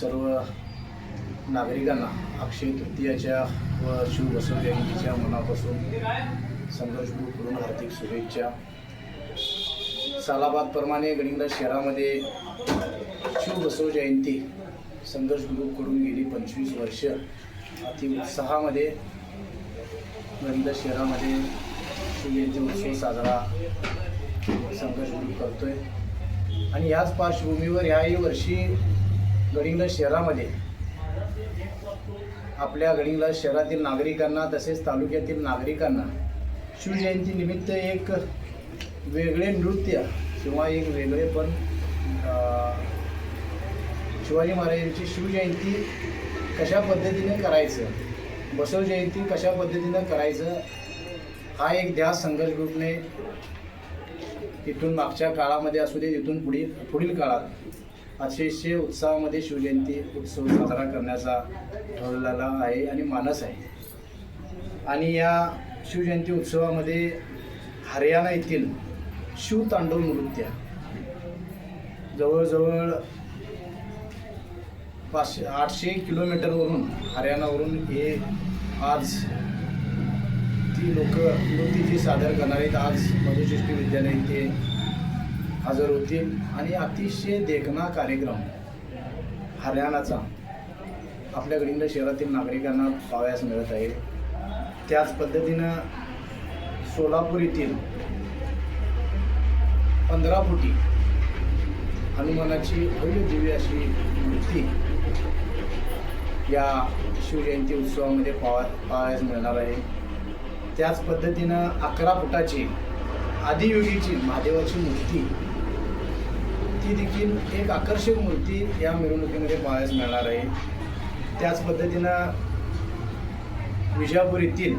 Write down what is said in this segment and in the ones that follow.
सर्व नागरिकांना अक्षय तृतीयाच्या व शिवबसव जयंतीच्या मनापासून संघर्ष करून हार्दिक शुभेच्छा. सालाबादप्रमाणे गडिंगला शहरामध्ये शिवबसव जयंती संघर्ष ग्रुपकडून गेली पंचवीस वर्ष. अति उत्साहामध्ये गडिंगला शहरामध्ये शिवजयंती उत्सव साजरा संघर्ष ग्रुप करतोय. आणि याच पार्श्वभूमीवर याही वर्षी गडिंग्लज शहरामध्ये. आपल्या गडिंगला शहरातील नागरिकांना तसेच तालुक्यातील नागरिकांना शिवजयंती निमित्त एक वेगळे नृत्य किंवा एक वेगळे पण शिवाजी महाराजांची शिवजयंती कशा पद्धतीने करायचं बसव जयंती कशा पद्धतीनं करायचं हा एक ध्यास संघर्ष ग्रुपने इथून मागच्या काळामध्ये असू दे इथून पुढील पुढील काळात अतिशय उत्साहामध्ये शिवजयंती उत्सव साजरा करण्याचा ठरलेला आहे आणि मानस आहे. आणि या शिवजयंती उत्सवामध्ये हरियाणा येथील शिवतांडव नृत्य जवळजवळ पाचशे आठशे किलोमीटरवरून हरियाणावरून हे आज ती लोक नृत्य जी सादर करणार आहेत आज मधुसृष्टी विद्यालय इथे हजर होतील आणि अतिशय देखणा कार्यक्रम हरियाणाचा आपल्या गडिंग शहरातील नागरिकांना पाहावयास मिळत आहे. त्याच पद्धतीनं सोलापूर येथील पंधरा फुटी हनुमानाची भव्यदिव्य अशी मूर्ती या शिवजयंती उत्सवामध्ये पावा पाहायला मिळणार आहे. त्याच पद्धतीनं अकरा फुटाची आदियोगीची महादेवाची मूर्ती ती देखील एक आकर्षक मूर्ती या मिरवणुकीमध्ये पाहायला मिळणार आहे. त्याच पद्धतीनं विजापूर येथील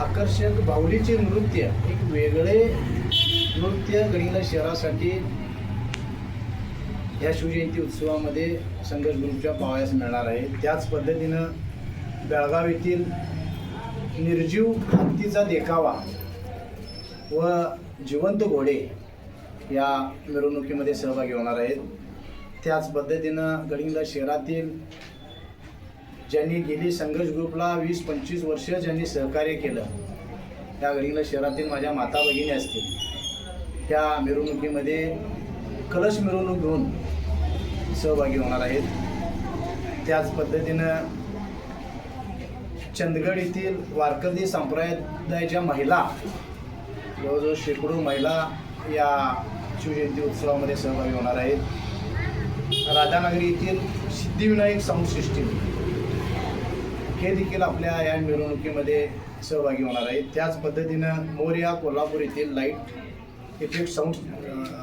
आकर्षक बाहुलीचे नृत्य एक वेगळे नृत्य गडिंगला शहरासाठी या शिवजयंती उत्सवामध्ये संघर्ष ग्रुपच्या पाहायला मिळणार आहे. त्याच पद्धतीनं बेळगाव येथील निर्जीव हत्तीचा देखावा व जिवंत घोडे या मिरवणुकीमध्ये सहभागी होणार आहेत. त्याच पद्धतीनं गडिंगला शहरातील ज्यांनी गेली संघर्ष ग्रुपला वीस पंचवीस वर्ष ज्यांनी सहकार्य केलं त्या गडिंगला शहरातील माझ्या माता भगिनी असतील. त्या मिरवणुकीमध्ये कलश मिरवणूक घेऊन सहभागी होणार आहेत. त्याच पद्धतीनं चंदगड येथील वारकरी संप्रदायाच्या महिला जवळजवळ शेकडो महिला या शिवजयंती उत्सवामध्ये सहभागी होणार आहेत. राधानगरी येथील सिद्धिविनायक साऊंड सिस्टीम हे देखील आपल्या या मिरवणुकीमध्ये सहभागी होणार आहेत. त्याच पद्धतीनं मोर्या कोल्हापूर येथील light effect sound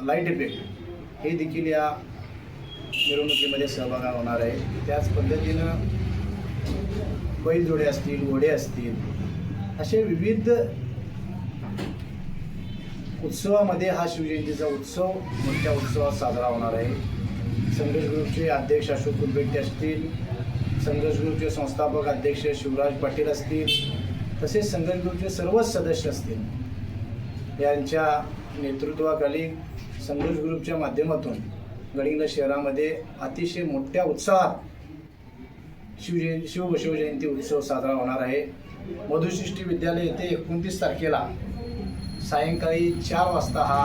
light effect हे देखील या मिरवणुकीमध्ये सहभागी होणार आहे. त्याच पद्धतीनं बैलजोडे असतील घोडे असतील असे विविध उत्सवामध्ये हा शिवजयंतीचा उत्सव मोठ्या उत्सवात साजरा होणार आहे. संघर्ष ग्रुपचे अध्यक्ष अशोक कुलबेट्टे असतील. संघर्ष ग्रुपचे संस्थापक अध्यक्ष शिवराज पाटील असतील. तसेच संघर्ष ग्रुपचे सर्वच सदस्य असतील. यांच्या नेतृत्वाखाली संघर्ष ग्रुपच्या माध्यमातून गडिंग्लज शहरामध्ये अतिशय मोठ्या उत्साहात शिवजयं शिवबशिवजयंती उत्सव साजरा होणार आहे. मधुशिष्टी विद्यालय येथे एकोणतीस तारखेला सायंकाळी चार वाजता हा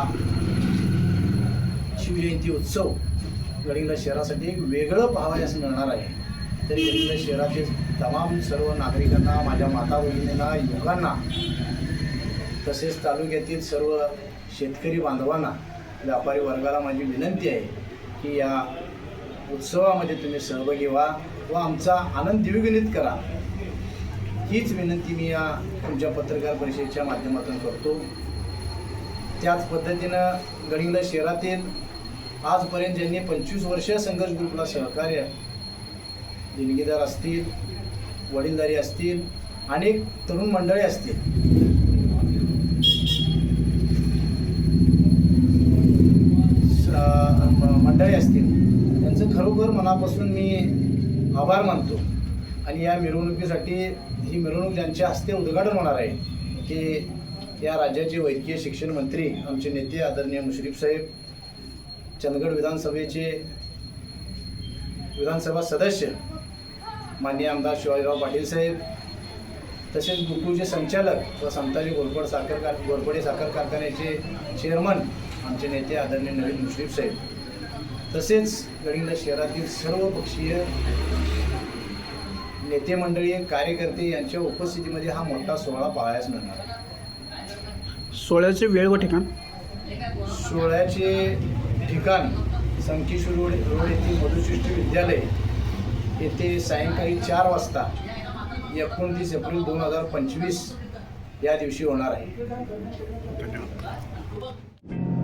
शिवजयंती उत्सव गडिंगला शहरासाठी एक वेगळं पाहावयास मिळणार आहे. तरी गडिंगला शहरातील तमाम सर्व नागरिकांना माझ्या माता भगिनींना युवकांना तसेच तालुक्यातील सर्व शेतकरी बांधवांना व्यापारी वर्गाला माझी विनंती आहे की या उत्सवामध्ये तुम्ही सहभागी व्हा व आमचा आनंद द्विगुणित करा. हीच विनंती मी या तुमच्या पत्रकार परिषदेच्या माध्यमातून करतो. त्याच पद्धतीनं गडिंग्लज शहरातील आजपर्यंत ज्यांनी पंचवीस वर्ष संघर्ष ग्रुपला सहकार्य देणगीदार असतील वडीलधारी असतील अनेक तरुण मंडळी असतील. मंडळी असतील. त्यांचं खरोखर मनापासून मी आभार मानतो. आणि या मिरवणुकीसाठी ही मिरवणूक ज्यांच्या हस्ते उद्घाटन होणार आहे की या राज्याचे वैद्यकीय शिक्षण मंत्री आमचे नेते आदरणीय मुश्रीफ साहेब चंदगड विधानसभेचे विधानसभा सदस्य माननीय आमदार शिवाजीराव पाटील साहेब तसेच गोकुळचे संचालक व समताजी घोरपड साखर कार घोरपडे साखर कारखान्याचे चेअरमन आमचे नेते आदरणीय नवीन मुश्रीफ साहेब तसेच गडिंग्लज शहरातील सर्व पक्षीय नेते मंडळी कार्यकर्ते यांच्या उपस्थितीमध्ये हा मोठा सोहळा पाहायला मिळणार आहे. सोहळ्याचे वेळ व ठिकाण? सोहळ्याचे ठिकाण संकेश्वर रोड रोड येथील मधुसृष्टी विद्यालय. येथे सायंकाळी चार वाजता एकोणतीस एप्रिल दोन हजार पंचवीस या दिवशी होणार आहे. धन्यवाद.